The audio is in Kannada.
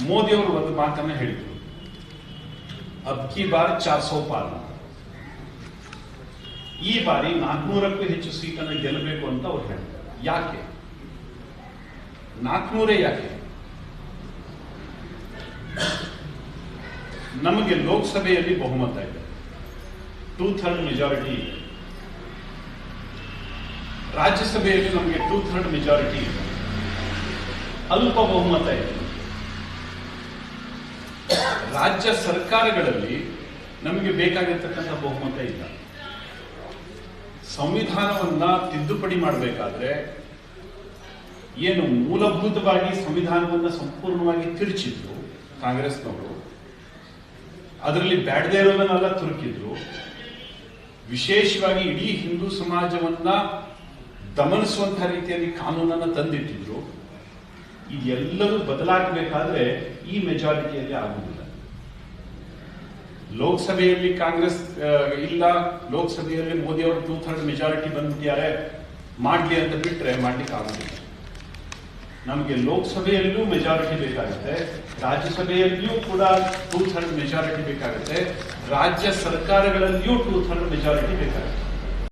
ಮೋದಿ ಅವರು ಒಂದು ಮಾತನ್ನ ಹೇಳಿದ್ರು. ಅಬ್ ಕಿ ಬಾರ್ ಚಾರ್ ಸೌ ಪಾರ್ ಈ ಬಾರಿ ನಾಲ್ಕುನೂರಕ್ಕೂ ಹೆಚ್ಚು ಸೀಟನ್ನು ಗೆಲ್ಲಬೇಕು ಅಂತ ಅವ್ರು ಹೇಳಿದ್ದಾರೆ ಯಾಕೆ? ನಾಲ್ಕುನೂರೇ ಯಾಕೆ? ನಮಗೆ ಲೋಕಸಭೆಯಲ್ಲಿ ಬಹುಮತ ಇದೆ. ಟೂ ಥರ್ಡ್ ಮೆಜಾರಿಟಿ ಇದೆ. ರಾಜ್ಯಸಭೆಯಲ್ಲಿ ನಮಗೆ ಟೂ ಥರ್ಡ್ ಮೆಜಾರಿಟಿ ಇದೆ. ಅಲ್ಪ ಬಹುಮತ ಇದೆ. ರಾಜ್ಯ ಸರ್ಕಾರಗಳಲ್ಲಿ ನಮಗೆ ಬೇಕಾಗಿರ್ತಕ್ಕಂಥ ಬಹುಮತ ಇಲ್ಲ. ಸಂವಿಧಾನವನ್ನ ತಿದ್ದುಪಡಿ ಮಾಡಬೇಕಾದ್ರೆ ಏನು ಮೂಲಭೂತವಾಗಿ ಸಂವಿಧಾನವನ್ನ ಸಂಪೂರ್ಣವಾಗಿ ತಿರುಚಿದ್ರು ಕಾಂಗ್ರೆಸ್ನವರು, ಅದರಲ್ಲಿ ಬ್ಯಾಡದೇ ಇರೋದನ್ನೆಲ್ಲ ತುರುಕಿದ್ರು. ವಿಶೇಷವಾಗಿ ಇಡೀ ಹಿಂದೂ ಸಮಾಜವನ್ನ ದಮನಿಸುವಂತಹ ರೀತಿಯಲ್ಲಿ ಕಾನೂನನ್ನ ತಂದಿಟ್ಟಿದ್ರು. ಇದೆಲ್ಲವೂ ಬದಲಾಗಬೇಕಾದ್ರೆ ಈ ಮೆಜಾರಿಟಿಯಲ್ಲಿ ಆಗುವುದಿಲ್ಲ ಲೋಕಸಭೆಯಲ್ಲಿ ಕಾಂಗ್ರೆಸ್ ಇಲ್ಲ. ಲೋಕಸಭೆಯಲ್ಲಿ ಮೋದಿ ಅವರು ಟೂ ಥರ್ಡ್ ಮೆಜಾರಿಟಿ ಬಂದ್ಬಿಟ್ಟಿದ್ದಾರೆ. ಮಾಡ್ಲಿ ಅಂತ ಬಿಟ್ಟರೆ ಮಾಡ್ಲಿಕ್ಕೆ ಆಗುದಿಲ್ಲ. ನಮಗೆ ಲೋಕಸಭೆಯಲ್ಲೂ ಮೆಜಾರಿಟಿ ಬೇಕಾಗುತ್ತೆ. ರಾಜ್ಯಸಭೆಯಲ್ಲಿಯೂ ಕೂಡ ಟೂ ಥರ್ಡ್ ಮೆಜಾರಿಟಿ ಬೇಕಾಗುತ್ತೆ. ರಾಜ್ಯ ಸರ್ಕಾರಗಳಲ್ಲಿಯೂ ಟೂ ಥರ್ಡ್ ಮೆಜಾರಿಟಿ ಬೇಕಾಗುತ್ತೆ.